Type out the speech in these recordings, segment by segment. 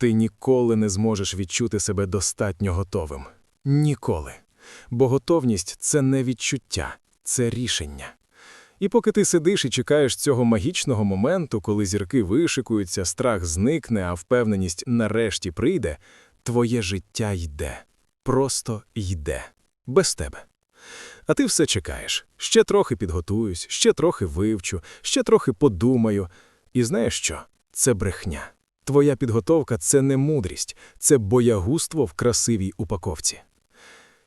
ти ніколи не зможеш відчути себе достатньо готовим. Ніколи. Бо готовність це не відчуття, це рішення. І поки ти сидиш і чекаєш цього магічного моменту, коли зірки вишикуються, страх зникне, а впевненість нарешті прийде, твоє життя йде. Просто йде. Без тебе. А ти все чекаєш. Ще трохи підготуюсь, ще трохи вивчу, ще трохи подумаю. І знаєш що? Це брехня. Твоя підготовка це не мудрість, це боягузтво в красивій упаковці.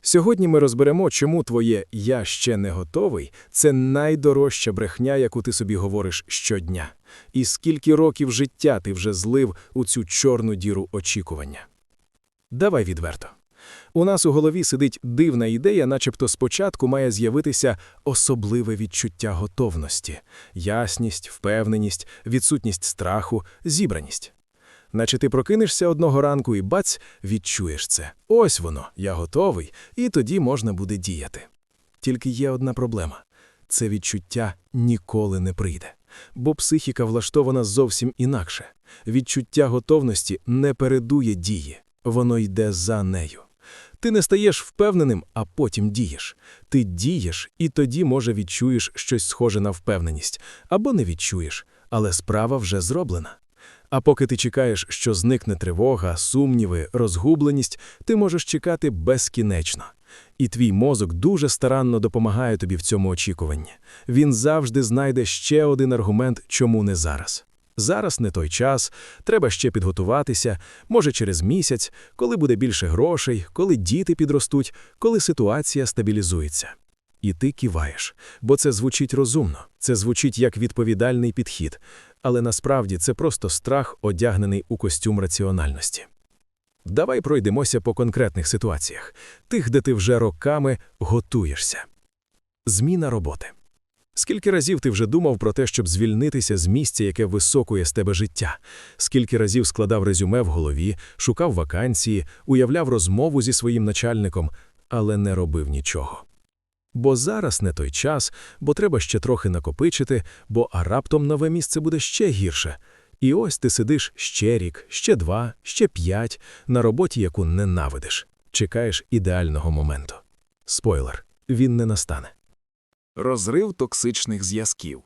Сьогодні ми розберемо, чому твоє я ще не готовий це найдорожча брехня, яку ти собі говориш щодня, і скільки років життя ти вже злив у цю чорну діру очікування. Давай відверто. У нас у голові сидить дивна ідея, начебто спочатку має з'явитися особливе відчуття готовності, ясність, впевненість, відсутність страху, зібраність. Наче ти прокинешся одного ранку і бац, відчуєш це. Ось воно, я готовий, і тоді можна буде діяти. Тільки є одна проблема це відчуття ніколи не прийде, бо психіка влаштована зовсім інакше. Відчуття готовності не передує дії, воно йде за нею. Ти не стаєш впевненим, а потім дієш. Ти дієш, і тоді, може, відчуєш щось схоже на впевненість, або не відчуєш, але справа вже зроблена. А поки ти чекаєш, що зникне тривога, сумніви, розгубленість, ти можеш чекати безкінечно. І твій мозок дуже старанно допомагає тобі в цьому очікуванні. Він завжди знайде ще один аргумент, чому не зараз. Зараз не той час, треба ще підготуватися, може через місяць, коли буде більше грошей, коли діти підростуть, коли ситуація стабілізується. І ти киваєш, бо це звучить розумно, це звучить як відповідальний підхід, але насправді це просто страх, одягнений у костюм раціональності. Давай пройдемося по конкретних ситуаціях, тих, де ти вже роками готуєшся. Зміна роботи. Скільки разів ти вже думав про те, щоб звільнитися з місця, яке високує з тебе життя? Скільки разів складав резюме в голові, шукав вакансії, уявляв розмову зі своїм начальником, але не робив нічого. Бо зараз не той час, бо треба ще трохи накопичити, бо а раптом нове місце буде ще гірше. І ось ти сидиш ще рік, ще два, ще п'ять на роботі, яку ненавидиш. Чекаєш ідеального моменту. Спойлер, він не настане. Розрив токсичних зв'язків.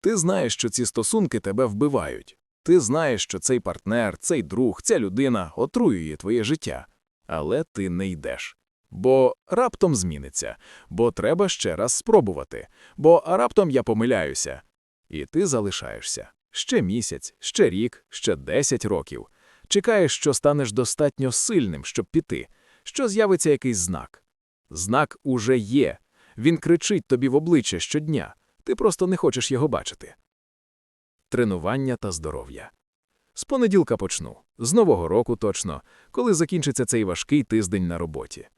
Ти знаєш, що ці стосунки тебе вбивають. Ти знаєш, що цей партнер, цей друг, ця людина отруює твоє життя, але ти не йдеш. Бо раптом зміниться, бо треба ще раз спробувати, бо раптом я помиляюся. І ти залишаєшся ще місяць, ще рік, ще десять років. Чекаєш, що станеш достатньо сильним, щоб піти, що з'явиться якийсь знак. Знак уже є. Він кричить тобі в обличчя щодня, ти просто не хочеш його бачити. Тренування та здоров'я. З понеділка почну, з нового року точно, коли закінчиться цей важкий тиждень на роботі.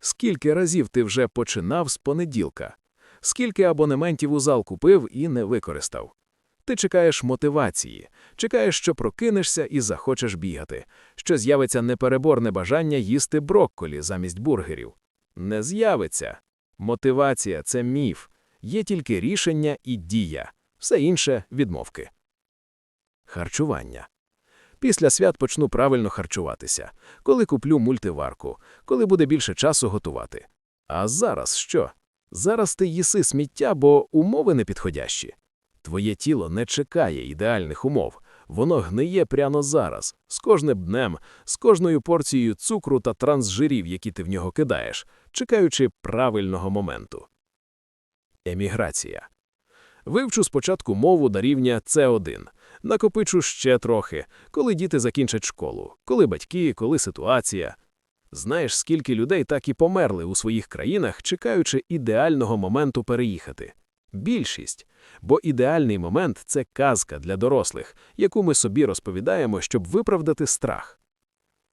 Скільки разів ти вже починав з понеділка? Скільки абонементів у зал купив і не використав? Ти чекаєш мотивації, чекаєш, що прокинешся і захочеш бігати, що з'явиться непереборне бажання їсти брокколі замість бургерів. Не з'явиться. Мотивація це міф, є тільки рішення і дія, все інше відмовки. Харчування. Після свят почну правильно харчуватися, коли куплю мультиварку, коли буде більше часу готувати. А зараз що? Зараз ти їси сміття, бо умови не підходящі. Твоє тіло не чекає ідеальних умов, воно гниє прямо зараз, з кожним днем, з кожною порцією цукру та трансжирів, які ти в нього кидаєш, чекаючи правильного моменту. Еміграція. Вивчу спочатку мову до рівня С1, накопичу ще трохи, коли діти закінчать школу, коли батьки, коли ситуація. Знаєш, скільки людей так і померли у своїх країнах, чекаючи ідеального моменту переїхати? Більшість. Бо ідеальний момент це казка для дорослих, яку ми собі розповідаємо, щоб виправдати страх.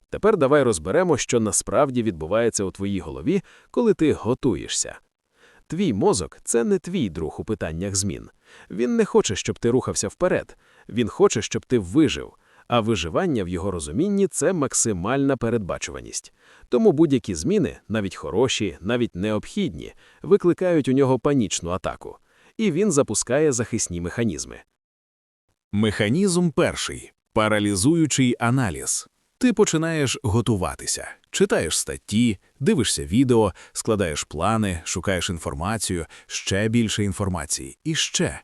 Тепер давай розберемо, що насправді відбувається у твоїй голові, коли ти готуєшся. Твій мозок це не твій друг у питаннях змін. Він не хоче, щоб ти рухався вперед, він хоче, щоб ти вижив, а виживання в його розумінні це максимальна передбачуваність. Тому будь-які зміни, навіть хороші, навіть необхідні, викликають у нього панічну атаку, і він запускає захисні механізми. Механізм перший паралізуючий аналіз. Ти починаєш готуватися, читаєш статті, дивишся відео, складаєш плани, шукаєш інформацію, ще більше інформації і ще.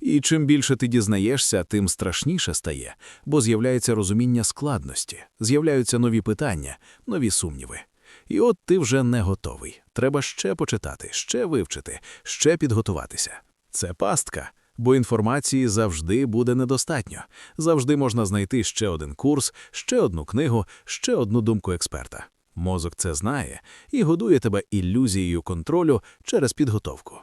І чим більше ти дізнаєшся, тим страшніше стає, бо з'являється розуміння складності, з'являються нові питання, нові сумніви. І от ти вже не готовий. Треба ще почитати, ще вивчити, ще підготуватися. Це пастка, бо інформації завжди буде недостатньо. Завжди можна знайти ще один курс, ще одну книгу, ще одну думку експерта. Мозок це знає і годує тебе ілюзією контролю через підготовку.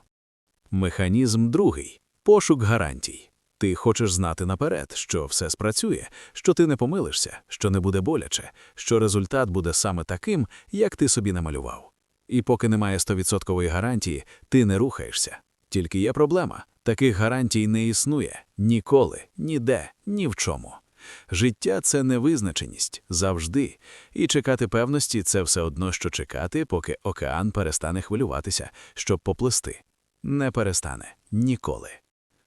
Механізм другий пошук гарантій. Ти хочеш знати наперед, що все спрацює, що ти не помилишся, що не буде боляче, що результат буде саме таким, як ти собі намалював. І поки немає 100% гарантії, ти не рухаєшся. Тільки є проблема. Таких гарантій не існує ніколи, ніде, ні в чому. Життя це невизначеність завжди, і чекати певності це все одно, що чекати, поки океан перестане хвилюватися, щоб поплисти. Не перестане ніколи.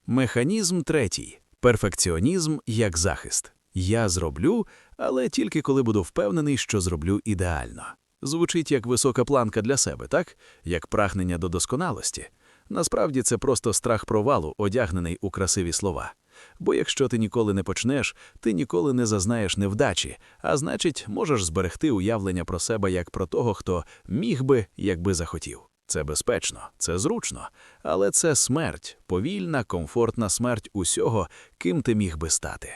Механізм третій перфекціонізм як захист. Я зроблю, але тільки коли буду впевнений, що зроблю ідеально. Звучить як висока планка для себе, так? Як прагнення до досконалості. Насправді це просто страх провалу, одягнений у красиві слова. Бо якщо ти ніколи не почнеш, ти ніколи не зазнаєш невдачі, а значить, можеш зберегти уявлення про себе як про того, хто міг би, якби захотів. Це безпечно, це зручно, але це смерть, повільна, комфортна смерть усього, ким ти міг би стати.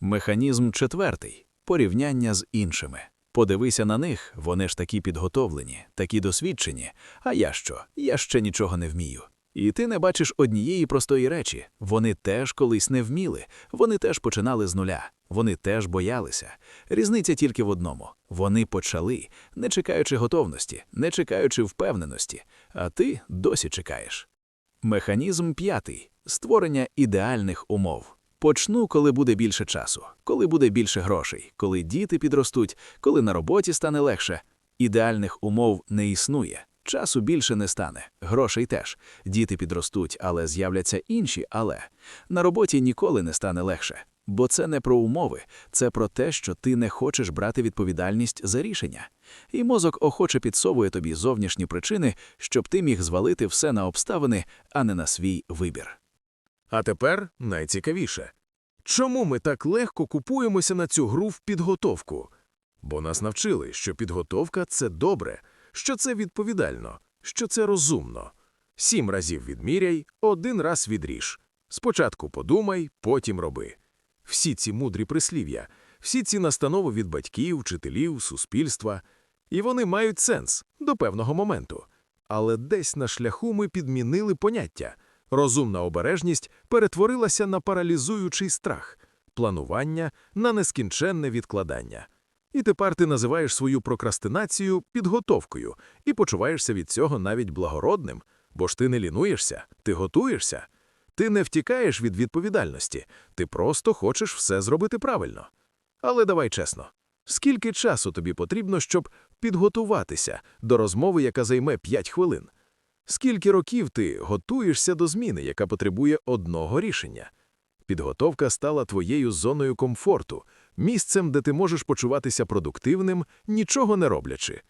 Механізм четвертий порівняння з іншими. Подивися на них, вони ж такі підготовлені, такі досвідчені. А я що? Я ще нічого не вмію. І ти не бачиш однієї простої речі. Вони теж колись не вміли, вони теж починали з нуля, вони теж боялися. Різниця тільки в одному: вони почали, не чекаючи готовності, не чекаючи впевненості, а ти досі чекаєш. Механізм п'ятий створення ідеальних умов. Почну, коли буде більше часу, коли буде більше грошей, коли діти підростуть, коли на роботі стане легше. Ідеальних умов не існує. Часу більше не стане, грошей теж. Діти підростуть, але з'являться інші, але на роботі ніколи не стане легше. Бо це не про умови, це про те, що ти не хочеш брати відповідальність за рішення. І мозок охоче підсовує тобі зовнішні причини, щоб ти міг звалити все на обставини, а не на свій вибір. А тепер найцікавіше. Чому ми так легко купуємося на цю гру в підготовку? Бо нас навчили, що підготовка – це добре, що це відповідально, що це розумно. Сім разів відміряй, один раз відріж. Спочатку подумай, потім роби. Всі ці мудрі прислів'я, всі ці настанови від батьків, вчителів, суспільства. І вони мають сенс до певного моменту. Але десь на шляху ми підмінили поняття. Розумна обережність перетворилася на паралізуючий страх, планування на нескінченне відкладання. І тепер ти називаєш свою прокрастинацію підготовкою і почуваєшся від цього навіть благородним, бо ж ти не лінуєшся, ти готуєшся. Ти не втікаєш від відповідальності, ти просто хочеш все зробити правильно. Але давай чесно, скільки часу тобі потрібно, щоб підготуватися до розмови, яка займе 5 хвилин? Скільки років ти готуєшся до зміни, яка потребує одного рішення? Підготовка стала твоєю зоною комфорту, місцем, де ти можеш почуватися продуктивним, нічого не роблячи.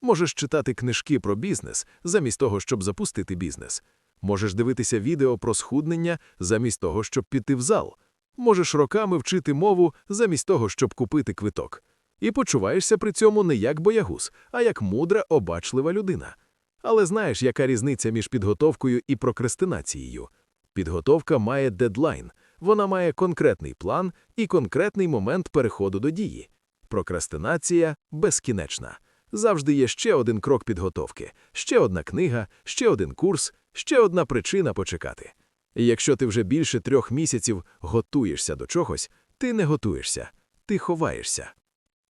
Можеш читати книжки про бізнес замість того, щоб запустити бізнес. Можеш дивитися відео про схуднення замість того, щоб піти в зал. Можеш роками вчити мову замість того, щоб купити квиток. І почуваєшся при цьому не як боягуз, а як мудра, обачлива людина. Але знаєш, яка різниця між підготовкою і прокрастинацією? Підготовка має дедлайн, вона має конкретний план і конкретний момент переходу до дії. Прокрастинація безкінечна. Завжди є ще один крок підготовки, ще одна книга, ще один курс, ще одна причина почекати. І якщо ти вже більше трьох місяців готуєшся до чогось, ти не готуєшся, ти ховаєшся.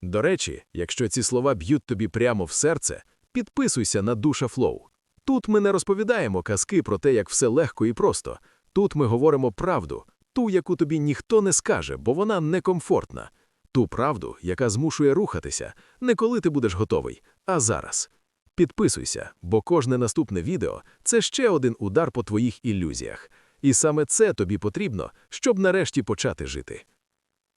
До речі, якщо ці слова б'ють тобі прямо в серце, підписуйся на Душа Флоу. Тут ми не розповідаємо казки про те, як все легко і просто. Тут ми говоримо правду, ту, яку тобі ніхто не скаже, бо вона некомфортна. Ту правду, яка змушує рухатися, не коли ти будеш готовий, а зараз. Підписуйся, бо кожне наступне відео це ще один удар по твоїх ілюзіях. І саме це тобі потрібно, щоб нарешті почати жити.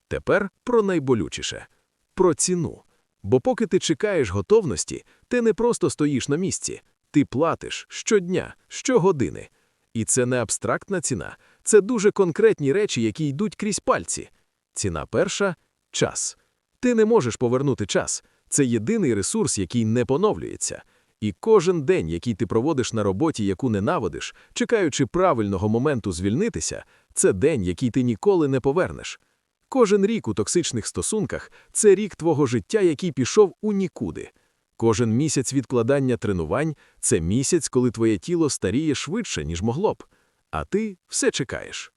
Тепер про найболючіше. про ціну. Бо поки ти чекаєш готовності, ти не просто стоїш на місці, ти платиш щодня, щогодини. І це не абстрактна ціна, це дуже конкретні речі, які йдуть крізь пальці. Ціна перша час. Ти не можеш повернути час. Це єдиний ресурс, який не поновлюється. І кожен день, який ти проводиш на роботі, яку ненавидиш, чекаючи правильного моменту звільнитися, це день, який ти ніколи не повернеш. Кожен рік у токсичних стосунках це рік твого життя, який пішов у нікуди. Кожен місяць відкладання тренувань це місяць, коли твоє тіло старіє швидше, ніж могло б, а ти все чекаєш.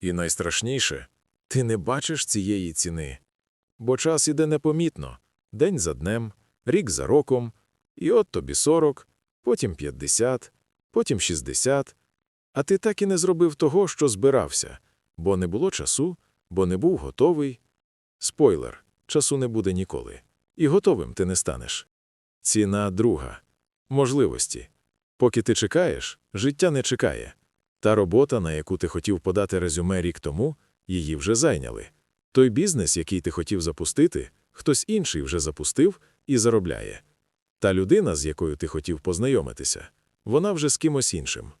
І найстрашніше, ти не бачиш цієї ціни. Бо час іде непомітно, день за днем, рік за роком, і от тобі 40, потім 50, потім 60, а ти так і не зробив того, що збирався, бо не було часу, бо не був готовий. Спойлер, часу не буде ніколи, і готовим ти не станеш. Ціна друга. Можливості. Поки ти чекаєш, життя не чекає. Та робота, на яку ти хотів подати резюме рік тому, її вже зайняли. Той бізнес, який ти хотів запустити, хтось інший вже запустив і заробляє. Та людина, з якою ти хотів познайомитися, вона вже з кимось іншим.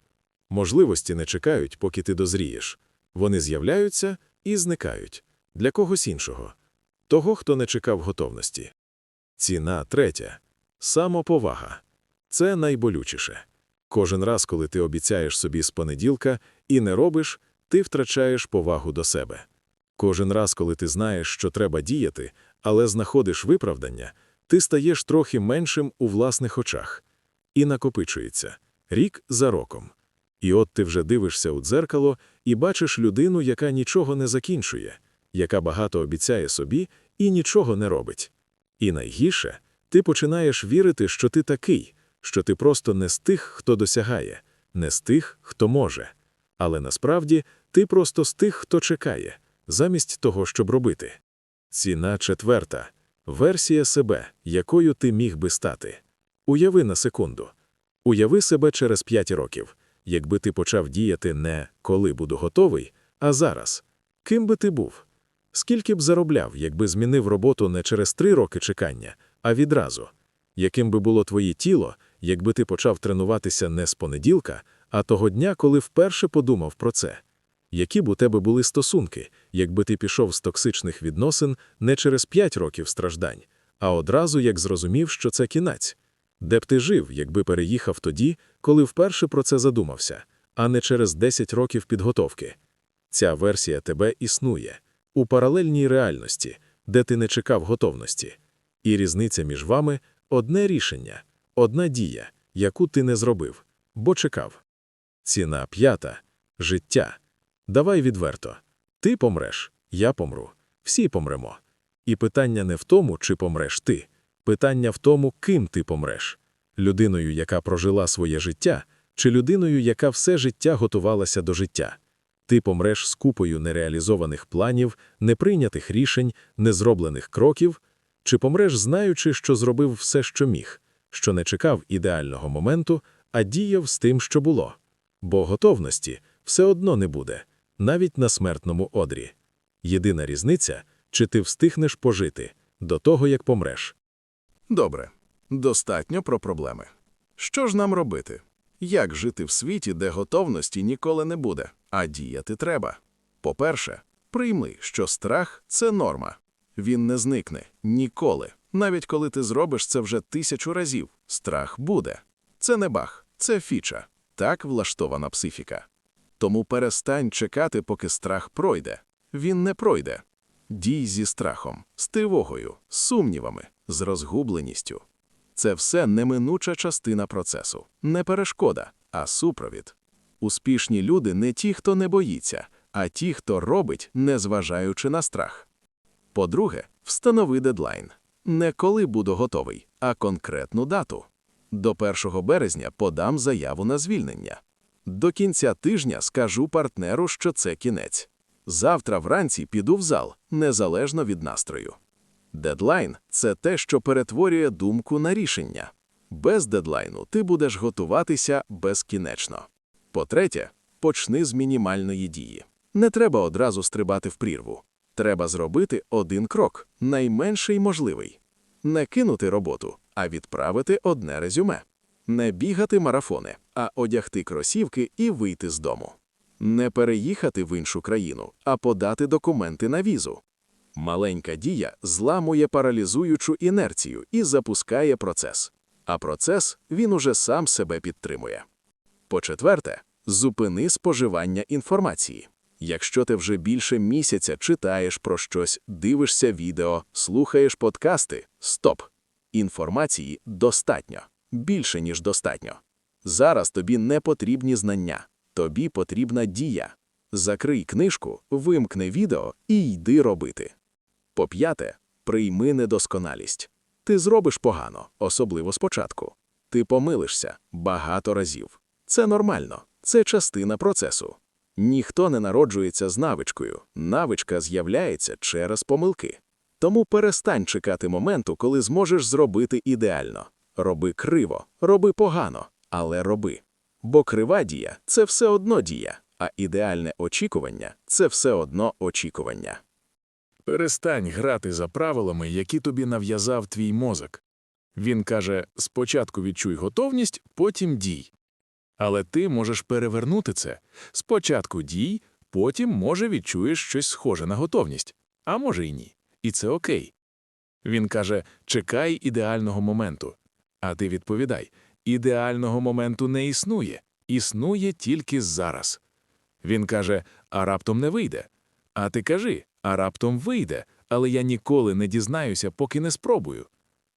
Можливості не чекають, поки ти дозрієш. Вони з'являються і зникають для когось іншого, того, хто не чекав готовності. Ціна третя самоповага. Це найболючіше. Кожен раз, коли ти обіцяєш собі з понеділка і не робиш, ти втрачаєш повагу до себе. Кожен раз, коли ти знаєш, що треба діяти, але знаходиш виправдання, ти стаєш трохи меншим у власних очах. І накопичується рік за роком. І от ти вже дивишся у дзеркало і бачиш людину, яка нічого не закінчує, яка багато обіцяє собі і нічого не робить. І найгірше, ти починаєш вірити, що ти такий, що ти просто не з тих, хто досягає, не з тих, хто може. Але насправді ти просто з тих, хто чекає, замість того, щоб робити. Ціна четверта версія себе, якою ти міг би стати. Уяви на секунду. Уяви себе через 5 років, якби ти почав діяти не коли буду готовий, а зараз. Ким би ти був? Скільки б заробляв, якби змінив роботу не через 3 роки чекання, а відразу? Яким би було твоє тіло, якби ти почав тренуватися не з понеділка, а того дня, коли вперше подумав про це? Які б у тебе були стосунки, якби ти пішов з токсичних відносин не через 5 років страждань, а одразу як зрозумів, що це кінець? Де б ти жив, якби переїхав тоді, коли вперше про це задумався, а не через 10 років підготовки? Ця версія тебе існує у паралельній реальності, де ти не чекав готовності. І різниця між вами одне рішення, одна дія, яку ти не зробив, бо чекав. Ціна п'ята життя. Давай відверто. Ти помреш, я помру, всі помремо. І питання не в тому, чи помреш ти. Питання в тому, ким ти помреш. Людиною, яка прожила своє життя, чи людиною, яка все життя готувалася до життя. Ти помреш з купою нереалізованих планів, неприйнятих рішень, незроблених кроків, чи помреш, знаючи, що зробив все, що міг, що не чекав ідеального моменту, а діяв з тим, що було. Бо готовності все одно не буде, навіть на смертному одрі. Єдина різниця, чи ти встигнеш пожити до того, як помреш. Добре, достатньо про проблеми. Що ж нам робити? Як жити в світі, де готовності ніколи не буде, а діяти треба? По-перше, прийми, що страх це норма. Він не зникне ніколи. Навіть коли ти зробиш це вже тисячу разів, страх буде. Це не баг, це фіча. Так влаштована психіка. Тому перестань чекати, поки страх пройде. Він не пройде. Дій зі страхом, з тривогою, з сумнівами, з розгубленістю. Це все неминуча частина процесу, не перешкода, а супровід. Успішні люди не ті, хто не боїться, а ті, хто робить, незважаючи на страх. По-друге, встанови дедлайн. Не коли буду готовий, а конкретну дату. До 1 березня подам заяву на звільнення. До кінця тижня скажу партнеру, що це кінець. Завтра вранці піду в зал, незалежно від настрою. Дедлайн це те, що перетворює думку на рішення. Без дедлайну ти будеш готуватися безкінечно. По-третє, почни з мінімальної дії. Не треба одразу стрибати в прірву. Треба зробити один крок, найменший можливий. Не кинути роботу, а відправити одне резюме. Не бігати марафони, а одягти кросівки і вийти з дому. Не переїхати в іншу країну, а подати документи на візу. Маленька дія зламує паралізуючу інерцію і запускає процес. А процес він уже сам себе підтримує. По-четверте, зупини споживання інформації. Якщо ти вже більше місяця читаєш про щось, дивишся відео, слухаєш подкасти, стоп. Інформації достатньо, більше, ніж достатньо. Зараз тобі не потрібні знання, тобі потрібна дія. Закрий книжку, вимкни відео і йди робити. По-п'яте, прийми недосконалість. Ти зробиш погано, особливо спочатку. Ти помилишся багато разів. Це нормально, це частина процесу. Ніхто не народжується з навичкою, навичка з'являється через помилки. Тому перестань чекати моменту, коли зможеш зробити ідеально. Роби криво, роби погано, але роби. Бо крива дія це все одно дія, а ідеальне очікування це все одно очікування. Перестань грати за правилами, які тобі нав'язав твій мозок. Він каже: спочатку відчуй готовність, потім дій. Але ти можеш перевернути це. Спочатку дій, потім, може, відчуєш щось схоже на готовність, а може й ні. І це окей. Він каже: чекай ідеального моменту. А ти відповідай: ідеального моменту не існує, існує тільки зараз. Він каже: а раптом не вийде. А ти кажи, а раптом вийде, але я ніколи не дізнаюся, поки не спробую.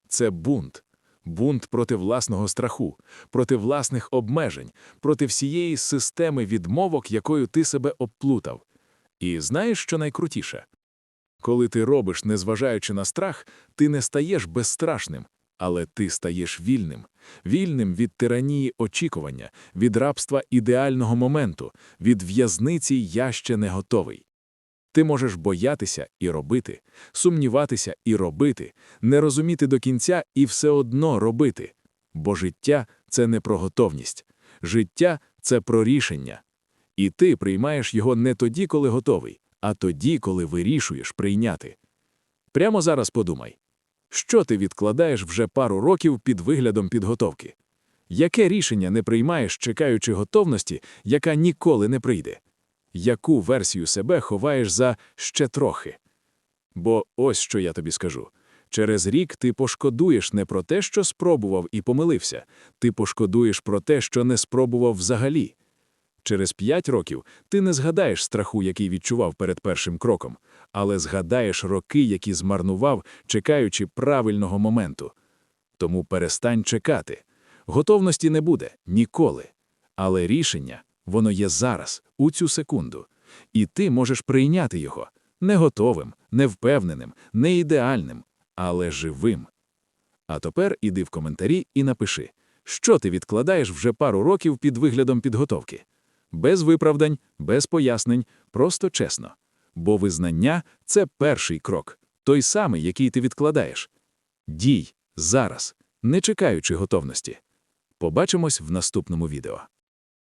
Це бунт. Бунт проти власного страху, проти власних обмежень, проти всієї системи відмовок, якою ти себе обплутав. І знаєш, що найкрутіше? Коли ти робиш, незважаючи на страх, ти не стаєш безстрашним, але ти стаєш вільним, вільним від тиранії очікування, від рабства ідеального моменту, від в'язниці я ще не готовий. Ти можеш боятися і робити, сумніватися і робити, не розуміти до кінця і все одно робити. Бо життя це не про готовність, життя це про рішення. І ти приймаєш його не тоді, коли готовий, а тоді, коли вирішуєш прийняти. Прямо зараз подумай, що ти відкладаєш вже пару років під виглядом підготовки? Яке рішення не приймаєш, чекаючи готовності, яка ніколи не прийде? Яку версію себе ховаєш за ще трохи? Бо ось що я тобі скажу. Через рік ти пошкодуєш не про те, що спробував і помилився, ти пошкодуєш про те, що не спробував взагалі. Через п'ять років ти не згадаєш страху, який відчував перед першим кроком, але згадаєш роки, які змарнував, чекаючи правильного моменту. Тому перестань чекати. Готовності не буде ніколи. Але рішення, воно є зараз, у цю секунду. І ти можеш прийняти його не готовим, не впевненим, не ідеальним, але живим. А тепер іди в коментарі і напиши, що ти відкладаєш вже пару років під виглядом підготовки. Без виправдань, без пояснень, просто чесно. Бо визнання це перший крок, той самий, який ти відкладаєш. Дій зараз, не чекаючи готовності. Побачимось в наступному відео.